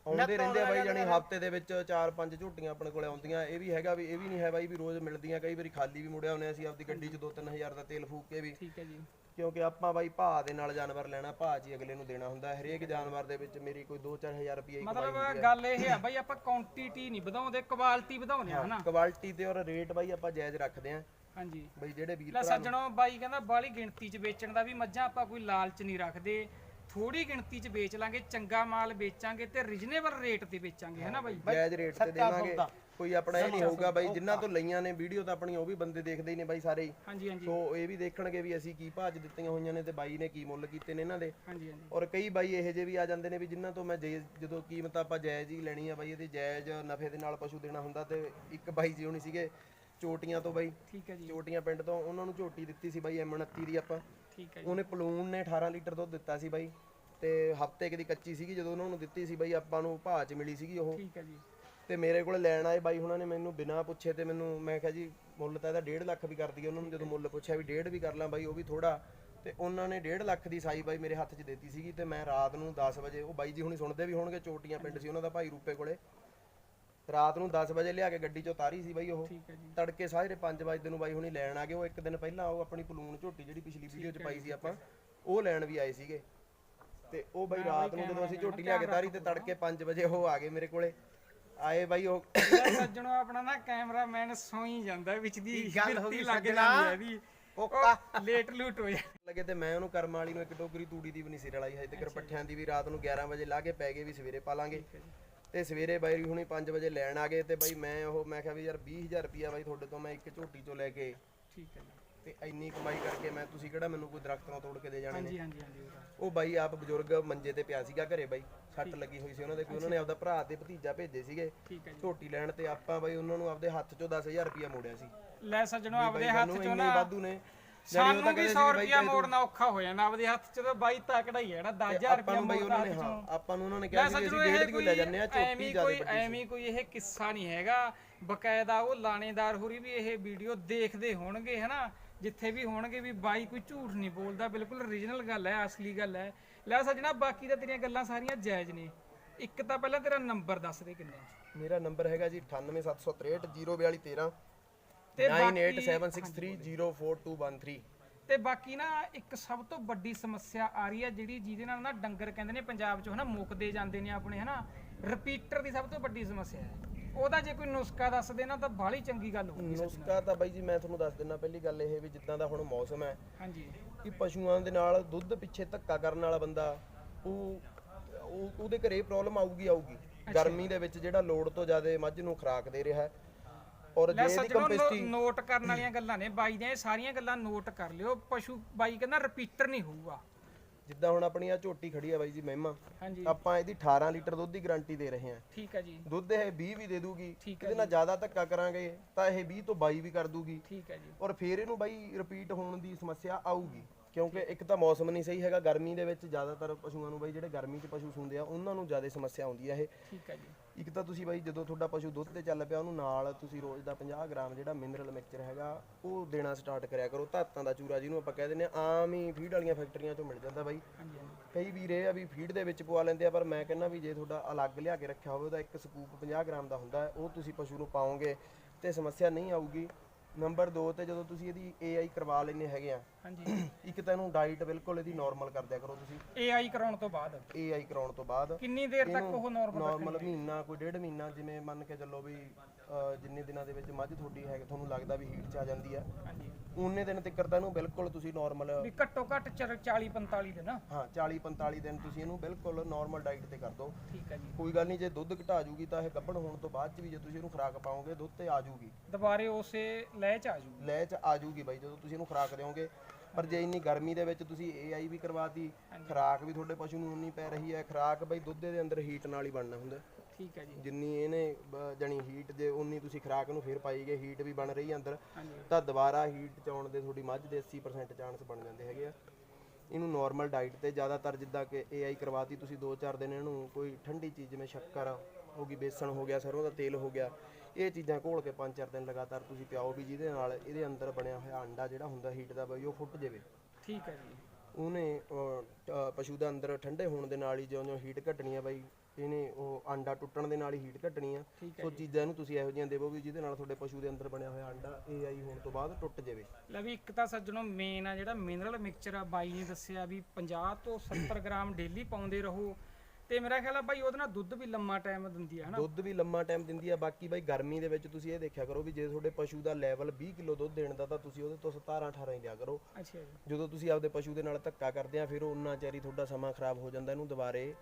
ਆਉਂਦੇ ਰਹਿੰਦੇ ਆ ਬਾਈ ਜਾਨੀ ਹਫ਼ਤੇ ਦੇ ਵਿੱਚ 4-5 ਝੋਟੀਆਂ ਆਪਣੇ ਕੋਲੇ ਆਉਂਦੀਆਂ। ਇਹ ਵੀ ਹੈਗਾ ਵੀ ਇਹ ਵੀ ਨਹੀਂ ਹੈ ਬਾਈ ਵੀ ਰੋਜ਼ ਮਿਲਦੀਆਂ ਕਈ ਵਾਰੀ ਖਾਲੀ ਵੀ ਮੁੜਿਆ ਹੁੰਨੇ ਅਸੀਂ ਆਪਦੀ ਗੱਡੀ 'ਚ 2-3000 ਦਾ ਤੇਲ ਫੂਕ ਕੇ ਵੀ। ਠੀਕ ਹੈ ਜੀ। ਕਿਉਂਕਿ ਆਪਾਂ ਬਾਈ ਭਾਅ ਦੇ ਨਾਲ ਜਾਨਵਰ ਲੈਣਾ 'ਚ ਹੀ ਅਗਲੇ ਨੂੰ ਦੇਣਾ ਹੁੰਦਾ। ਹਰੇਕ ਜਾਨਵਰ ਦੇ ਵਿੱਚ ਮੇਰੀ ਕੋਈ 2-4000 ਰੁਪਏ ਮਤਲਬ ਗੱਲ ਇਹ ਆ ਬਾਈ ਆਪਾਂ ਕੁਆਂਟੀਟੀ ਨਹੀਂ ਵਧਾਉਂਦੇ ਕੁਆਲਿਟੀ ਵਧਾਉਂਦੇ ਆ ਹਨਾ? ਕੁਆਲਿਟੀ ਤੇ ਔਰ ਰੇਟ ਬਾਈ ਆਪਾਂ ਜਾਇਜ਼ ਰੱਖਦੇ ਆਂ ਹਾਂਜੀ। ਬਈ ਜਿਹੜੇ ਵੀਰ ਲੈ ਸੱਜਣੋ ਬਾਈ ਕਹਿੰਦਾ ਬਾਲੀ ਗਿਣਤੀ 'ਚ ਵੇਚਣ ਦਾ ਵੀ ਮੱਝਾਂ ਆਪਾਂ ਕੋਈ ਲਾਲਚ ਨਹੀਂ ਰੱਖਦੇ। ਥੋੜੀ ਗਿਣਤੀ 'ਚ ਵੇਚ ਲਾਂਗੇ ਚੰਗਾ ਮਾਲ ਵੇਚਾਂਗੇ ਤੇ ਰੀਜਨੇਬਲ ਰੇਟ ਤੇ ਵੇਚਾਂਗੇ ਹੈ ਨਾ ਬਾਈ? ਜਾਇਜ਼ ਰੇਟ ਤੇ ਦੇਵਾਂਗੇ। ਕੋਈ ਆਪਣਾ ਇਹ ਨਹੀਂ ਹੋਊਗਾ ਬਾਈ ਜਿਨ੍ਹਾਂ ਤੋਂ ਲਈਆਂ ਨੇ ਵੀਡੀਓ ਤਾਂ ਆਪਣੀ ਉਹ ਵੀ ਬੰਦੇ ਦੇਖਦੇ ਹੀ ਨੇ ਬਾਈ ਸਾਰੇ ਹੀ। ਹਾਂਜੀ ਹਾਂਜੀ। ਸੋ ਇਹ ਵੀ ਦੇਖਣਗੇ ਵੀ ਅਸੀਂ ਕੀ ਭਾਜ ਦਿੱਤੀਆਂ ਹੋਈਆਂ ਨੇ ਤੇ ਬਾਈ ਨੇ ਕੀ ਮੁੱਲ ਕੀਤੇ ਨੇ ਇਹਨਾਂ ਦੇ। ਹਾਂਜੀ ਹਾਂਜੀ। ਔਰ ਕਈ ਬਾਈ ਇਹੋ ਜਿਹੇ ਵੀ ਆ ਜਾਂਦੇ ਨੇ ਵੀ ਜਿਨ੍ਹਾਂ ਤੋਂ ਮੈਂ ਜਾਇਜ਼- ਜਦੋਂ ਕੀਮਤ ਆਪਾਂ ਜਾਇਜ਼ ਹੀ ਲੈਣੀ ਆ ਬਾਈ ਇਹਦੇ ਜਾਇਜ਼ ਨਫੇ ਦੇ ਨਾਲ ਪਸ਼ੂ ਦੇਣਾ ਹੁੰਦਾ ਤੇ ਇੱਕ ਬਾਈ ਜੀ ਹੋਣੀ ਸੀਗੇ ਚੋਟੀਆਂ ਤੋਂ ਬਾਈ। ਠੀਕ ਹੈ ਜੀ। ਚੋਟੀਆਂ ਪਿੰਡ ਤੋਂ ਉਹਨਾਂ ਨੂੰ ਝੋਟੀ ਦਿੱਤੀ ਸੀ ਬਾਈ M29 ਦੀ ਆਪਾਂ। ਠੀਕ ਹੈ ਜੀ। ਉਹਨੇ ਪਲੂਨ ਨੇ 18 ਲੀਟਰ ਦੁੱਧ ਦਿੱਤਾ ਸੀ ਬਾਈ। ਤੇ ਹਫ਼ਤੇ ਦੀ ਕੱਚੀ ਸੀਗੀ ਜਦੋਂ ਉਹਨਾਂ ਨੂੰ ਦਿੱਤੀ ਸੀ ਬਾਈ ਆਪਾਂ ਨੂੰ ਭਾਅ 'ਚ ਮਿਲੀ ਸੀਗੀ ਉਹ। ਠੀਕ ਹੈ ਜੀ। ਤੇ ਮੇਰੇ ਕੋਲ ਲੈਣ ਆਏ ਬਾਈ ਉਹਨਾਂ ਨੇ ਮੈਨੂੰ ਬਿਨਾਂ ਪੁੱਛੇ ਤੇ ਮੈਨੂੰ ਮੈਂ ਕਿਹਾ ਜੀ ਮੁੱਲ ਤਾਂ ਇਹਦਾ 1.5 ਲੱਖ ਵੀ ਕਰ ਦਈਏ ਉਹਨਾਂ ਨੂੰ ਜਦੋਂ ਮੁੱਲ ਪੁੱਛਿਆ ਵੀ 1.5 ਵੀ ਕਰ ਲਾਂ ਬਾਈ ਉਹ ਵੀ ਥੋੜਾ ਤੇ ਉਹਨਾਂ ਨੇ 1.5 ਲੱਖ ਦੀ ਸਾਈ ਬਾਈ ਮੇਰੇ ਹੱਥ 'ਚ ਦਿੱਤੀ ਸੀਗੀ ਤੇ ਮੈਂ ਰਾਤ ਨੂੰ 10 ਵਜੇ ਉਹ ਬਾਈ ਜੀ ਹੁਣੀ ਸੁਣਦੇ ਵੀ ਹੋਣਗੇ ਚੋਟੀਆਂ ਪਿੰਡ ਸੀ ਉਹਨਾਂ ਦਾ ਭਾਈ ਰੂਪੇ ਕੋਲੇ। ਰਾਤ ਨੂੰ 10 ਵਜੇ ਲਿਆ ਕੇ ਗੱਡੀ 'ਚੋਂ ਤਾਰੀ ਸੀ ਬਾਈ ਉਹ। ਤੜਕੇ ਸਾਜਰੇ 5 ਵਜੇ ਨੂੰ ਬਾਈ ਹੁਣੀ ਲੈਣ ਆ ਗਏ ਉਹ ਇੱਕ ਦਿਨ ਪਹਿਲਾਂ ਉਹ ਆਪਣੀ ਪਲੂਣ ਝੋਟੀ ਜਿਹੜੀ ਪਿਛਲੀ ਵੀਡੀਓ 'ਚ ਪਾਈ ਸੀ ਆਪਾਂ ਉਹ ਲੈਣ ਵੀ ਆਏ ਸੀਗੇ। ਤੇ ਉਹ ਬਾਈ ਰਾਤ ਨੂੰ ਜਦੋਂ ਅਸੀਂ ਝੋਟੀ ਲਿਆ ਕੇ ਤਾਰੀ ਤੇ ਤੜਕੇ 5 ਵਜੇ ਉਹ ਆ ਗਏ ਮੇਰੇ ਕੋਲੇ। ਆਏ ਬਾਈ ਉਹ। ਸੱਜਣੋ ਆਪਣਾ ਨਾ ਕੈਮਰਾਮੈਨ ਸੌਈ ਜਾਂਦਾ ਵਿੱਚ ਦੀ ਗੱਲ ਹੋ ਗਈ ਲੱਗ ਸੱਜਣਾ। ਜਾਂਦੀ ਹੈ ਇਹਦੀ। ਉਹ ਲੇਟ ਲੂਟ ਹੋ ਜਾ ਲੱਗੇ ਤੇ ਮੈਂ ਉਹਨੂੰ ਕਰਮ ਵਾਲੀ ਨੂੰ ਇੱਕ ਟੋਕਰੀ ਤੂੜੀ ਦੀ ਵੀ ਨਹੀਂ ਸਿਰ ਲਾਈ ਹਜੇ ਤੱਕ ਪੱਠਿਆਂ ਦੀ ਵੀ ਰਾਤ ਨੂੰ 11 ਵਜੇ ਲਾ ਕੇ ਪੈ ਗਏ ਵੀ ਸਵੇਰੇ ਪਾ ਲਾਂਗੇ ਤੇ ਸਵੇਰੇ ਬਾਈ ਹੁਣੀ 5 ਵਜੇ ਲੈਣ ਆ ਗਏ ਤੇ ਬਾਈ ਮੈਂ ਉਹ ਮੈਂ ਕਿਹਾ ਵੀ ਯਾਰ 20000 ਰੁਪਿਆ ਬਾਈ ਤੁਹਾਡੇ ਤੋਂ ਮੈਂ ਇੱਕ ਝੋਟੀ ਚੋਂ ਲੈ ਕੇ ਠੀਕ ਹੈ ਜੀ। ਤੇ ਇੰਨੀ ਕਮਾਈ ਕਰਕੇ ਮੈਂ ਤੁਸੀਂ ਕਿਹੜਾ ਮੈਨੂੰ ਕੋਈ ਦਰਖਤਾਂ ਤੋੜ ਕੇ ਦੇ ਜਾਣੇ ਨੇ? ਹਾਂਜੀ ਹਾਂਜੀ ਹਾਂਜੀ ਉਹਦਾ। ਉਹ ਬਾਈ ਆਪ ਬਜ਼ੁਰਗ ਮੰਜੇ ਤੇ ਪਿਆ ਸੀਗਾ ਘਰੇ ਬਾਈ ਸੱਟ ਲੱਗੀ ਹੋਈ ਸੀ ਉਹਨਾਂ ਦੇ ਕੋਈ ਉਹਨਾਂ ਨੇ ਆਪਦਾ ਭਰਾ ਤੇ ਭਤੀਜਾ ਭੇਜੇ ਸੀਗੇ ਠੀਕ ਹੈ ਜੀ। ਝੋਟੀ ਲੈਣ ਤੇ ਆਪਾਂ ਬਾਈ ਉਹਨਾਂ ਨੂੰ ਆਪਦੇ ਹੱਥ ਚੋਂ 10000 ਰੁਪਿਆ ਮੋੜਿਆ ਸੀ। ਲੈ ਸੱਜਣੋ ਆਪਦੇ ਬਾਈ ਹੱਥ ਚੋਂ ਨਾ ਵਾਧੂ ਨੇ। ਸਾਨੂੰ ਵੀ 100 ਰੁਪਿਆ ਮੋੜਨਾ ਔਖਾ ਹੋ ਜਾਂਦਾ ਆਪਦੇ ਹੱਥ ਚ ਤਾਂ ਬਾਈ ਤਕੜਾ ਹੀ ਹੈ ਨਾ 10000 ਆਪਾਂ ਰੁਪਿਆ ਨੂੰ ਬਾਈ ਮੋੜਨਾ ਉਹਨਾਂ ਨੇ ਹਾਂ ਆਪਾਂ ਨੂੰ ਉਹਨਾਂ ਨੇ ਲੈ ਕਿਹਾ ਸੀ ਵੀ ਸੱਜਣੋ ਅਸੀਂ ਇਹ ਡੇਢ ਕਿਲੋ ਲੈ ਜਾਂਦੇ ਆ ਕੋਈ ਝੋਟੀ ਐਵੇਂ ਜ਼ਿਆਦਾ ਕੋਈ ਐਵੇਂ ਕੋਈ ਇਹ ਕਿੱਸਾ ਨਹੀਂ ਹੈਗਾ ਬਕਾਇਦਾ ਉਹ ਲਾਣੇਦਾਰ ਹੋਰੀ ਵੀ ਇਹ ਵੀਡੀਓ ਦੇਖਦੇ ਹੋਣਗੇ ਹਨਾ ਜਿੱਥੇ ਵੀ ਹੋਣਗੇ ਵੀ ਬਾਈ ਕੋਈ ਝੂਠ ਨਹੀਂ ਬੋਲਦਾ ਬਿਲਕੁਲ ਓਰੀਜਨਲ ਗੱਲ ਹੈ ਅਸਲੀ ਗੱਲ ਹੈ। ਲੈ ਸੱਜਣਾ ਬਾਕੀ ਤਾਂ ਤੇਰੀਆਂ ਗੱਲਾਂ ਸਾਰੀਆਂ ਜਾਇਜ਼ ਨੇ। ਇੱਕ ਤਾਂ ਪਹਿਲਾਂ ਤੇਰਾ ਨੰਬਰ ਦੱਸ ਦੇ ਕਿੰਨਾ ਮੇਰਾ ਨੰਬਰ ਹੈਗਾ ਜੀ 98763 ਤੇ 9876304213 ਤੇ ਬਾਕੀ ਨਾ ਇੱਕ ਸਭ ਤੋਂ ਵੱਡੀ ਸਮੱਸਿਆ ਆ ਰਹੀ ਹੈ ਜਿਹੜੀ ਜਿਹਦੇ ਨਾਲ ਨਾ ਡੰਗਰ ਕਹਿੰਦੇ ਨੇ ਪੰਜਾਬ 'ਚ ਹਨਾ ਮੁੱਕਦੇ ਜਾਂਦੇ ਨੇ ਆਪਣੇ ਹਨਾ। ਰਿਪੀਟਰ ਦੀ ਸਭ ਤੋਂ ਵੱਡੀ ਸਮੱਸਿਆ ਹੈ। ਉਹਦਾ ਜੇ ਕੋਈ ਨੁਸਖਾ ਦੱਸ ਦੇ ਨਾ ਤਾਂ ਬਾਹਲੀ ਚੰਗੀ ਗੱਲ ਹੋਊਗੀ ਨੁਸਖਾ ਤਾਂ ਬਾਈ ਜੀ ਮੈਂ ਤੁਹਾਨੂੰ ਦੱਸ ਦਿੰਦਾ ਪਹਿਲੀ ਗੱਲ ਇਹ ਵੀ ਜਿੱਦਾਂ ਦਾ ਹੁਣ ਮੌਸਮ ਹੈ ਹਾਂਜੀ। ਕਿ ਪਸ਼ੂਆਂ ਦੇ ਨਾਲ ਦੁੱਧ ਪਿੱਛੇ ਧੱਕਾ ਕਰਨ ਵਾਲਾ ਬੰਦਾ ਉਹ ਉਹ- ਉਹਦੇ ਘਰੇ ਪ੍ਰੋਬਲਮ ਆਊਗੀ ਆਊਗੀ। ਗਰਮੀ ਦੇ ਵਿੱਚ ਜਿਹੜਾ ਲੋੜ ਤੋਂ ਜ਼ਿਆਦਾ ਮੱਝ ਨੂੰ ਖੁਰਾਕ ਦੇ ਰਿਹਾ ਹੈ। ਔਰ ਜੇ ਲੈ ਇਹਦੀ ਸੱਜਣੋ ਨੋ- ਕੰਪੈਸਿਟੀ ਨੋਟ ਕਰਨ ਵਾਲੀਆਂ ਗੱਲਾਂ ਨੇ ਬਾਈ ਦੀਆਂ ਇਹ ਸਾਰੀਆਂ ਗੱਲਾਂ ਨੋਟ ਕਰ ਲਿਓ। ਪਸ਼ੂ ਬਾਈ ਕਹਿੰਦਾ ਰਿਪੀਟਰ ਨਹੀਂ ਹੋਊਗਾ। ਜਿੱਦਾਂ ਹੁਣ ਆਪਣੀ ਆ ਝੋਟੀ ਖੜੀ ਆ ਬਾਈ ਜੀ ਮਹਿਮਾ ਹਾਂਜੀ। ਆਪਾਂ ਇਹਦੀ 18 ਲੀਟਰ ਦੁੱਧ ਦੀ ਗਾਰੰਟੀ ਦੇ ਰਹੇ ਹਾਂ। ਠੀਕ ਹੈ ਜੀ। ਦੁੱਧ ਇਹ 20 ਵੀ ਦੇ ਦੂਗੀ ਇਹਦੇ ਨਾਲ ਜ਼ਿਆਦਾ ਧੱਕਾ ਕਰਾਂਗੇ ਤਾਂ ਇਹ 20 ਤੋਂ 22 ਵੀ ਕਰ ਦੂਗੀ। ਠੀਕ ਹੈ ਜੀ। ਔਰ ਫੇਰ ਇਹਨੂੰ ਬਾਈ ਰਿਪੀਟ ਹੋਣ ਦੀ ਸਮੱਸਿਆ ਆਊਗੀ। ਕਿਉਂਕਿ ਇੱਕ ਤਾਂ ਮੌਸਮ ਨਹੀਂ ਸਹੀ ਹੈਗਾ ਗਰਮੀ ਦੇ ਵਿੱਚ ਜ਼ਿਆਦਾਤਰ ਪਸ਼ੂਆਂ ਨੂੰ ਬਾਈ ਜਿਹੜੇ ਗਰਮੀ 'ਚ ਪਸ਼ੂ ਸੂੰਦੇ ਆ ਉਹਨਾਂ ਨੂੰ ਜ਼ਿਆਦਾ ਸਮੱਸਿਆ ਆਉਂਦੀ ਆ ਇਹ। ਠੀਕ ਹੈ ਜੀ। ਇੱਕ ਤਾਂ ਤੁਸੀਂ ਬਾਈ ਜਦੋਂ ਤੁਹਾਡਾ ਪਸ਼ੂ ਦੁੱਧ ਤੇ ਚੱਲ ਪਿਆ ਉਹਨੂੰ ਨਾਲ ਤੁਸੀਂ ਰੋਜ਼ ਦਾ 50 ਗ੍ਰਾਮ ਜਿਹੜਾ ਮਿਨਰਲ ਮਿਕਸਚਰ ਹੈਗਾ ਉਹ ਦੇਣਾ ਸਟਾਰਟ ਕਰਿਆ ਕਰੋ। ਧਾਤਾਂ ਦਾ ਚੂਰਾ ਜਿਹਨੂੰ ਆਪਾਂ ਕਹਿ ਦਿੰਦੇ ਆ ਆਮ ਹੀ ਫੀਡ ਵਾਲੀਆਂ ਫੈਕਟਰੀਆਂ 'ਚੋਂ ਮਿਲ ਜਾਂਦਾ ਬਾਈ। ਕਈ ਵੀਰ ਇਹ ਆ ਵੀ ਫੀਡ ਦੇ ਵਿੱਚ ਪਵਾ ਲੈਂਦੇ ਆ ਪਰ ਮੈਂ ਕਹਿੰਦਾ ਵੀ ਜੇ ਤੁਹਾਡਾ ਅਲੱਗ ਲਿਆ ਕੇ ਰੱਖਿਆ ਹੋਵੇ ਉਹਦਾ ਇੱਕ ਸਕੂਪ 50 ਗ੍ਰਾਮ ਦਾ ਹੁੰਦਾ ਉਹ ਤੁਸੀਂ ਪਸ਼ੂ ਨੂੰ ਪਾਓਗੇ ਤੇ ਸਮੱਸਿਆ ਨਹੀਂ ਆਊਗੀ। ਨੰਬਰ 2 ਤੇ ਜਦੋਂ ਤੁਸੀਂ ਇਹਦੀ AI ਕਰਵਾ ਲੈਨੇ ਹੈਗੇ ਆ ਹਾਂਜੀ। ਇੱਕ ਤਾਂ ਇਹਨੂੰ ਡਾਈਟ ਬਿਲਕੁਲ ਇਹਦੀ ਨਾਰਮਲ ਕਰ ਦਿਆ ਕਰੋ ਤੁਸੀਂ। AI ਕਰਾਉਣ ਤੋਂ ਬਾਅਦ। AI ਕਰਾਉਣ ਤੋਂ ਬਾਅਦ ਕਿੰਨੀ ਦੇਰ ਤੱਕ ਉਹ ਨਾਰਮਲ ਨਾਰਮਲ ਮਹੀਨਾ ਕੋਈ ਡੇਢ ਮਹੀਨਾ ਜਿਵੇਂ ਮੰਨ ਕੇ ਚੱਲੋ ਵੀ ਅਹ, ਜਿੰਨੇ ਦਿਨਾਂ ਦੇ ਵਿੱਚ ਮੱਝ ਤੁਹਾਡੀ ਹੈ ਤੁਹਾਨੂੰ ਲੱਗਦਾ ਵੀ ਹੀਟ ਚ ਆ ਜਾਂਦੀ ਆ। ਹਾਂਜੀ। ਉਨੇ ਦਿਨ ਤੱਕ ਤਾਂ ਇਹਨੂੰ ਬਿਲਕੁਲ ਤੁਸੀਂ ਨਾਰਮਲ ਵੀ ਘੱਟੋ ਘੱਟ 40 45 ਦਿਨ। ਹਾਂ 40 45 ਦਿਨ ਤੁਸੀਂ ਇਹਨੂੰ ਬਿਲਕੁਲ ਨਾਰਮਲ ਡਾਈਟ ਤੇ ਕਰ ਦਿਓ। ਠੀਕ ਹੈ ਜੀ। ਕੋਈ ਗੱਲ ਨਹੀਂ ਜੇ ਦੁੱਧ ਘਟਾ ਜੂਗੀ ਤਾਂ ਇਹ ਗੱਭਣ ਹੋਣ ਤੋਂ ਬਾਅਦ ਚ ਵੀ ਜੇ ਤੁਸੀਂ ਇਹਨੂੰ ਖੁਰਾਕ ਪਾਓਗੇ ਦੁੱਧ ਤੇ ਆ ਜੂਗੀ। ਦੁਬਾਰੇ ਉਸੇ ਲੈ ਚ ਆ ਜੂ ਲੈ ਚ ਆ ਜੂਗੀ ਬਾਈ ਜਦੋਂ ਤੁਸੀਂ ਇਹਨੂੰ ਖੁਰਾਕ ਦਿਓਗੇ। ਪਰ ਜੇ ਇੰਨੀ ਗਰਮੀ ਦੇ ਵਿੱਚ ਤੁਸੀਂ AI ਵੀ ਕਰਵਾਤੀ ਖੁਰਾਕ ਵੀ ਤੁਹਾਡੇ ਪਸ਼ੂ ਨੂੰ ਉਨੀ ਪੈ ਰਹੀ ਹੈ। ਖੁਰਾਕ ਬਾਈ ਦੁੱਧ ਦੇ ਅੰਦਰ ਹੀਟ ਨਾਲ ਹੀ ਬਣਨਾ ਹੁੰਦਾ। ਠੀਕ ਹੈ ਜੀ। ਜਿੰਨੀ ਇਹਨੇ ਬ- ਜਾਣੀ ਹੀਟ ਜੇ ਉਨੀ ਤੁਸੀਂ ਖੁਰਾਕ ਨੂੰ ਫੇਰ ਪਾਈ ਗਏ ਹੀਟ ਵੀ ਬਣ ਰਹੀ ਹੈ ਅੰਦਰ। ਤਾਂ ਦੁਬਾਰਾ ਹੀਟ ਚ ਆਉਣ ਦੇ ਤੁਹਾਡੀ ਮੱਝ ਦੇ 80% ਚਾਂਸ ਬਣ ਜਾਂਦੇ ਹੈਗੇ ਆ। ਇਹਨੂੰ ਨਾਰਮਲ ਡਾਈਟ ਤੇ ਜ਼ਿਆਦਾਤਰ ਜਿੱਦਾਂ ਕਿ AI ਕਰਵਾਤੀ ਤੁਸੀਂ 2-4 ਦਿਨ ਇਹਨੂੰ ਕੋਈ ਠੰਡੀ ਚੀਜ਼ ਜਿਵੇਂ ਸ਼ੱਕਰ ਹੋ ਗਈ ਬੇਸਣ ਹੋ ਗਿਆ ਸਰੋਂ ਦਾ ਤੇਲ ਹੋ ਗਿਆ ਇਹ ਚੀਜ਼ਾਂ ਘੋਲ ਕੇ 5-4 ਦਿਨ ਲਗਾਤਾਰ ਤੁਸੀਂ ਪਿਆਓ ਵੀ ਜਿਹਦੇ ਨਾਲ ਇਹਦੇ ਅੰਦਰ ਬਣਿਆ ਹੋਇਆ ਅੰਡਾ ਜਿਹੜਾ ਹੁੰਦਾ ਹੀਟ ਦਾ ਬਈ ਉਹ ਫੁੱਟ ਜਾਵੇ। ਠੀਕ ਹੈ ਜੀ। ਉਹਨੇ ਅਹ, ਅਹ, ਪਸ਼ੂ ਦਾ ਅੰਦਰ ਠੰਡੇ ਹੋਣ ਦੇ ਨਾਲ ਹੀ ਜਿਉਂ-ਜਿਉਂ ਹੀਟ ਘਟਣੀ ਆ ਬਾਈ ਇਹਨੇ ਉਹ ਅੰਡਾ ਟੁੱਟਣ ਦੇ ਨਾਲ ਹੀ ਹੀਟ ਘਟਣੀ ਆ। ਹੈ ਸੋ ਚੀਜ਼ਾਂ ਨੂੰ ਤੁਸੀਂ ਇਹੋ ਜਿਹੀਆਂ ਦੇਵੋ ਵੀ ਜਿਹਦੇ ਨਾਲ ਤੁਹਾਡੇ ਪਸ਼ੂ ਦੇ ਅੰਦਰ ਬਣਿਆ ਹੋਇਆ ਅੰਡਾ AI ਹੋਣ ਤੋਂ ਬਾਅਦ ਟੁੱਟ ਜਾਵੇ। ਲੈ ਵੀ ਇੱਕ ਤਾਂ ਸੱਜਣੋ ਮੇਨ ਆ ਜਿਹੜਾ ਮਿਨਰਲ ਮਿਕਸਚਰ ਆ ਬਾਈ ਨੇ ਦੱਸਿਆ ਵੀ 50 ਤੋਂ 70 ਗ੍ਰਾਮ ਡੇਲੀ ਪਾਉਂਦੇ ਰਹੋ। ਤੇ ਮੇਰਾ ਖਿਆਲ ਆ ਬਾਈ ਉਹਦੇ ਨਾਲ ਦੁੱਧ ਵੀ ਲੰਮਾ ਟਾਈਮ ਦਿੰਦੀ ਹੈ ਹਨਾ? ਦੁੱਧ ਵੀ ਲੰਮਾ ਟਾਈਮ ਦਿੰਦੀ ਆ ਬਾਕੀ ਬਾਈ ਗਰਮੀ ਦੇ ਵਿੱਚ ਤੁਸੀਂ ਇਹ ਦੇਖਿਆ ਕਰੋ ਵੀ ਜੇ ਤੁਹਾਡੇ ਪਸ਼ੂ ਦਾ ਲੈਵਲ 20 ਕਿਲੋ ਦੁੱਧ ਦੇਣ ਦਾ ਤਾਂ ਤੁਸੀਂ ਉਹਦੇ ਤੋਂ 17 18 ਹੀ ਲਿਆ ਕਰੋ। ਅੱਛਾ ਜੀ। ਜਦੋਂ ਤੁਸੀਂ ਆਪਦੇ ਪਸ਼ੂ ਦੇ ਨਾਲ ਧੱਕਾ ਕਰਦੇ ਆ ਫਿਰ ਉਹਨਾਂ ਚਿਰ ਹੀ ਤੁਹਾਡਾ ਸਮਾਂ ਖਰਾਬ ਹੋ ਜਾਂਦਾ ਇਹਨੂੰ ਦੁਬਾਰੇ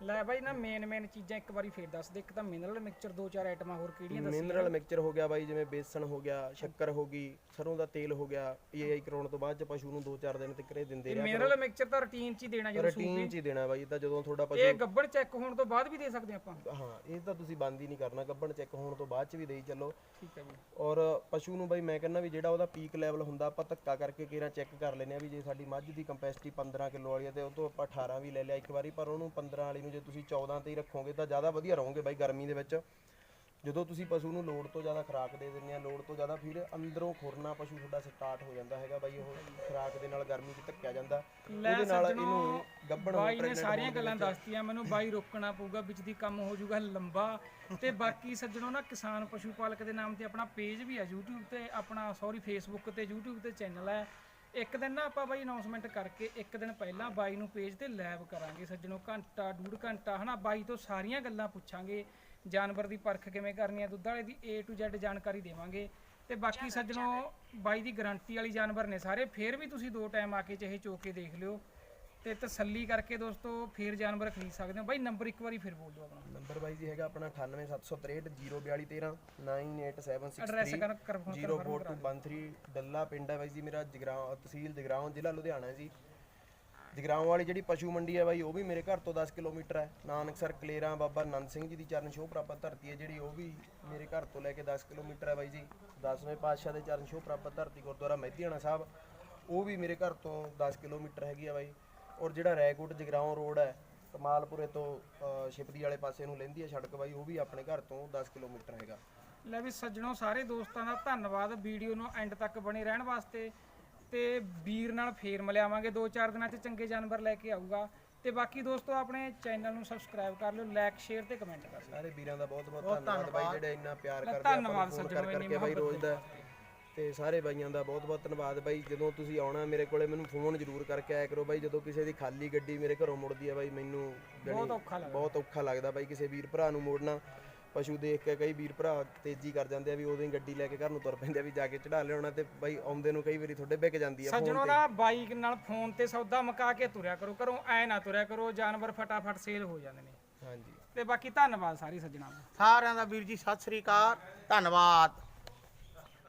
ਲੈ ਬਾਈ ਨਾ ਮੇਨ ਮੇਨ ਚੀਜ਼ਾਂ ਇੱਕ ਵਾਰੀ ਫੇਰ ਦੱਸ ਦੇ। ਇੱਕ ਤਾਂ ਮਿਨਰਲ ਮਿਕਸਚਰ ਦੋ ਚਾਰ ਆਈਟਮਾਂ ਹੋਰ ਕਿਹੜੀਆਂ ਦੱਸ ਮਿਨਰਲ ਮਿਕਸਚਰ ਹੋ ਗਿਆ ਬਾਈ ਜਿਵੇਂ ਬੇਸਣ ਹੋ ਗਿਆ ਸ਼ੱਕਰ ਹੋ ਗਈ ਸਰੋਂ ਦਾ ਤੇਲ ਹੋ ਗਿਆ AI ਕਰਾਉਣ ਤੋਂ ਬਾਅਦ ਚ ਪਸ਼ੂ ਨੂੰ 2-4 ਦਿਨ ਤੱਕ ਇਹ ਦਿੰਦੇ ਰਿਹਾ ਮਿਨਰਲ ਮਿਕਸਚਰ ਤਾਂ ਰੂਟੀਨ ਚ ਹੀ ਦੇਣਾ ਜਦੋਂ ਰੂਟੀਨ ਚ ਹੀ ਦੇਣਾ ਬਾਈ ਤਾਂ ਜਦੋਂ ਤੁਹਾਡਾ ਪਸ਼ੂ ਇਹ ਗੱਬੜ ਚੈੱਕ ਹੋਣ ਤੋਂ ਬਾਅਦ ਵੀ ਦੇ ਸਕਦੇ ਆਪਾਂ। ਹਾਂ ਇਹ ਤਾਂ ਤੁਸੀਂ ਬੰਦ ਹੀ ਨਹੀਂ ਕਰਨਾ ਗੱਭਣ ਚੈੱਕ ਹੋਣ ਤੋਂ ਬਾਅਦ ਚ ਵੀ ਦੇਈ ਚੱਲੋ। ਠੀਕ ਹੈ ਜੀ ਔਰ ਪਸ਼ੂ ਨੂੰ ਬਾਈ ਮੈਂ ਕਹਿੰਦਾ ਵੀ ਜਿਹੜਾ ਉਹਦਾ ਪੀਕ ਲੈਵਲ ਹੁੰਦਾ ਆਪਾਂ ਧੱਕਾ ਕਰਕੇ ਕੇਰਾ ਚੈੱਕ ਕਰ ਲੈਨੇ ਆ ਵੀ ਜੇ ਸਾਡੀ ਮੱਝ ਦੀ ਕੰਪੈਸਿਟੀ 15 ਕਿਲੋ ਵਾਲੀ ਹੈ ਤੇ ਉਹ ਤੋਂ ਆਪਾਂ 18 ਵੀ ਲੈ ਲਿਆ ਇੱਕ ਵਾਰੀ ਪਰ ਉਹਨੂੰ 15 ਵਾਲੀ ਨੂੰ ਜੇ ਤੁਸੀਂ 14 ਤੇ ਹੀ ਰੱਖੋਗੇ ਤਾਂ ਜ਼ਿਆਦਾ ਵਧੀਆ ਰਹੋਗੇ ਬਾਈ ਗਰਮੀ ਦੇ ਵਿੱਚ। ਜਦੋਂ ਤੁਸੀਂ ਪਸ਼ੂ ਨੂੰ ਲੋੜ ਤੋਂ ਜ਼ਿਆਦਾ ਖੁਰਾਕ ਦੇ ਦਿੰਦੇ ਆ ਲੋੜ ਤੋਂ ਜ਼ਿਆਦਾ ਫਿਰ ਅੰਦਰੋਂ ਖੁਰਨਾ ਪਸ਼ੂ ਤੁਹਾਡਾ ਸਟਾਰਟ ਹੋ ਜਾਂਦਾ ਹੈਗਾ ਬਾਈ ਉਹ ਖੁਰਾਕ ਦੇ ਨਾਲ ਗਰਮੀ 'ਚ ਧੱਕਿਆ ਜਾਂਦਾ। ਉਹਦੇ ਨਾਲ ਇਹਨੂੰ ਗੱਭਣ ਹੋ ਬਾਈ ਨੇ ਸਾਰੀਆਂ ਗੱਲਾਂ ਦੱਸਤੀਆਂ ਮੈਨੂੰ ਬਾਈ ਰੋਕਣਾ ਪਊਗਾ ਵਿੱਚ ਦੀ ਕੰਮ ਹੋ ਜਾਊਗਾ ਲੰਬਾ। ਤੇ ਬਾਕੀ ਸੱਜਣੋ ਨਾ ਕਿਸਾਨ ਪਸ਼ੂ ਪਾਲਕ ਦੇ ਨਾਮ ਤੇ ਆਪਣਾ ਪੇਜ ਵੀ ਹੈ YouTube ਤੇ ਆਪਣਾ ਸੌਰੀ Facebook ਤੇ YouTube ਤੇ ਚੈਨਲ ਹੈ। ਇੱਕ ਦਿਨ ਨਾ ਆਪਾਂ ਬਾਈ ਅਨਾਉਂਸਮੈਂਟ ਕਰਕੇ ਇੱਕ ਦਿਨ ਪਹਿਲਾਂ ਬਾਈ ਨੂੰ ਪੇਜ ਤੇ ਲਾਈਵ ਕਰਾਂਗੇ ਸੱਜਣੋ ਘੰਟਾ ਡੂਢ ਘੰਟਾ ਹਨਾ? ਬਾਈ ਤੋਂ ਸਾਰੀਆਂ ਗੱਲਾਂ ਪੁੱਛਾਂਗੇ ਜਾਨਵਰ ਦੀ ਪਰਖ ਕਿਵੇਂ ਕਰਨੀ ਹੈ ਦੁੱਧ ਵਾਲੇ ਦੀ A to Z ਜਾਣਕਾਰੀ ਦੇਵਾਂਗੇ। ਤੇ ਬਾਕੀ ਸੱਜਣੋ ਬਾਈ ਦੀ ਗਾਰੰਟੀ ਵਾਲੀ ਜਾਨਵਰ ਨੇ ਸਾਰੇ ਫੇਰ ਵੀ ਤੁਸੀਂ ਦੋ ਟਾਈਮ ਆ ਕੇ ਚਾਹੇ ਚੋ ਕੇ ਦੇਖ ਲਿਓ। ਤੇ ਤਸੱਲੀ ਕਰਕੇ ਦੋਸਤੋ ਫੇਰ ਜਾਨਵਰ ਖਰੀਦ ਸਕਦੇ ਹੋ। ਬਾਈ ਨੰਬਰ ਇੱਕ ਵਾਰੀ ਫਿਰ ਬੋਲ ਦਿਓ ਆਪਣਾ। ਨੰਬਰ ਬਾਈ ਜੀ ਹੈਗਾ ਆਪਣਾ 9876304213 98763 ਐਡਰੈਸ ਕਰ 04213 ਡੱਲਾ ਪਿੰਡ ਹੈ ਬਾਈ ਜੀ ਮੇਰਾ ਜਗਰਾਉਂ ਤਹਿਸੀਲ ਜਗਰਾਉਂ ਜ਼ਿਲ੍ਹਾ ਲੁਧਿਆਣਾ ਹੈ ਜੀ। ਜਗਰਾਉਂ ਵਾਲੀ ਜਿਹੜੀ ਪਸ਼ੂ ਮੰਡੀ ਹੈ ਬਾਈ ਉਹ ਵੀ ਮੇਰੇ ਘਰ ਤੋਂ 10 ਕਿਲੋਮੀਟਰ ਹੈ। ਨਾਨਕਸਰ ਕਲੇਰਾਂ ਬਾਬਾ ਨੰਦ ਸਿੰਘ ਜੀ ਦੀ ਚਰਨ ਛੋਹ ਪ੍ਰਾਪਤ ਧਰਤੀ ਹੈ ਜਿਹੜੀ ਉਹ ਵੀ ਮੇਰੇ ਘਰ ਤੋਂ ਲੈ ਕੇ 10 ਕਿਲੋਮੀਟਰ ਹੈ ਬਾਈ ਜੀ। 10ਵੇਂ ਪਾਤਸ਼ਾਹ ਦੇ ਚਰਨ ਛੋਹ ਪ੍ਰਾਪਤ ਧਰਤੀ ਗੁਰਦੁਆਰਾ ਮਹਿਤੀਆਣਾ ਸਾਹਿਬ ਉਹ ਵੀ ਮੇਰੇ ਘਰ ਤੋਂ 10 ਕਿਲੋਮੀਟਰ ਹੈਗੀ ਆ ਬਾਈ। ਔਰ ਜਿਹੜਾ ਰੈਕੋਟ ਜਗਰਾਉਂ ਰੋਡ ਹੈ ਕਮਾਲਪੁਰੇ ਤੋਂ ਸ਼ਿਪਦੀ ਵਾਲੇ ਪਾਸੇ ਨੂੰ ਲੈਂਦੀ ਹੈ ਸੜਕ ਬਾਈ ਉਹ ਵੀ ਆਪਣੇ ਘਰ ਤੋਂ 10 ਕਿਲੋਮੀਟਰ ਹੈਗਾ। ਲੈ ਵੀ ਸੱਜਣੋ ਸਾਰੇ ਦੋਸਤਾਂ ਦਾ ਧੰਨਵਾਦ ਵੀਡੀਓ ਨੂੰ ਐਂਡ ਤੱਕ ਬਣੇ ਰਹਿਣ ਵਾਸਤੇ। ਤੇ ਵੀਰ ਨਾਲ ਫੇਰ ਮਿਲਿਆਵਾਂਗੇ ਦੋ ਚਾਰ ਦਿਨਾਂ 'ਚ ਚੰਗੇ ਜਾਨਵਰ ਲੈ ਕੇ ਆਊਗਾ। ਤੇ ਬਾਕੀ ਦੋਸਤੋ ਆਪਣੇ ਚੈਨਲ ਨੂੰ ਸਬਸਕ੍ਰਾਈਬ ਕਰ ਲਿਓ ਲਾਈਕ ਸ਼ੇਅਰ ਤੇ ਕਮੈਂਟ ਕਰ ਲਿਓ। ਸਾਰੇ ਵੀਰਾਂ ਦਾ ਬਹੁਤ ਬਹੁਤ ਧੰਨਵਾਦ ਬਾਈ ਜਿਹੜੇ ਇੰਨਾ ਪਿਆਰ ਕਰਦੇ ਆ ਧੰਨਵਾਦ ਸੱਜਣੋ, ਇੰਨੀ ਕਰਕੇ ਬਾਈ ਰੋਜ਼ ਦਾ ਤੇ ਸਾਰੇ ਬਾਈਆਂ ਦਾ ਬਹੁਤ ਬਹੁਤ ਧੰਨਵਾਦ ਬਾਈ। ਜਦੋਂ ਤੁਸੀਂ ਆਉਣਾ ਮੇਰੇ ਕੋਲੇ ਮੈਨੂੰ ਫੋਨ ਜ਼ਰੂਰ ਕਰਕੇ ਆਇਆ ਕਰੋ ਬਾਈ। ਜਦੋਂ ਕਿਸੇ ਦੀ ਖਾਲੀ ਗੱਡੀ ਮੇਰੇ ਘਰੋਂ ਮੁੜਦੀ ਆ ਬਾਈ ਮੈਨੂੰ ਜਾਣੀ ਬਹੁਤ ਔਖਾ ਲੱਗਦਾ। ਬਹੁਤ ਔਖਾ ਲੱਗਦਾ ਬਾਈ ਕਿਸੇ ਵੀਰ ਭਰਾ ਨੂੰ ਮੋੜਨਾ। ਪਸ਼ੂ ਦੇਖ ਕੇ ਕਈ ਵੀਰ ਭਰਾ ਤੇਜ਼ੀ ਕਰ ਜਾਂਦੇ ਆ ਵੀ ਉਦੋਂ ਹੀ ਗੱਡੀ ਲੈ ਕੇ ਘਰ ਨੂੰ ਤੁਰ ਪੈਂਦੇ ਆ ਵੀ ਜਾ ਕੇ ਚੜਾ ਲਿਆਉਣਾ ਤੇ ਬਾਈ ਆਉਂਦੇ ਨੂੰ ਕਈ ਵਾਰੀ ਤੁਹਾਡੇ ਵਿਕ ਜਾਂਦੀ ਆ ਸੱਜਣੋ ਨਾ ਬਾਈਕ ਨਾਲ ਫੋਨ ਤੇ ਸੌਦਾ ਮੁਕਾ ਕੇ ਤੁਰਿਆ ਕਰੋ ਘਰੋਂ ਐ ਨਾ ਤੁਰਿਆ ਕਰੋ ਜਾਨਵਰ ਫਟਾਫਟ ਸੇਲ ਹੋ ਜਾਂਦੇ ਨੇ। ਹਾਂਜੀ। ਤੇ ਬਾਕੀ ਧੰਨਵਾਦ ਸਾਰੀ ਸੱਜਣਾ ਦਾ। ਸਾਰਿਆਂ ਦਾ ਵੀਰ ਜੀ ਸਤਿ ਸ੍ਰੀ ਅਕਾਲ ਧੰਨਵਾਦ।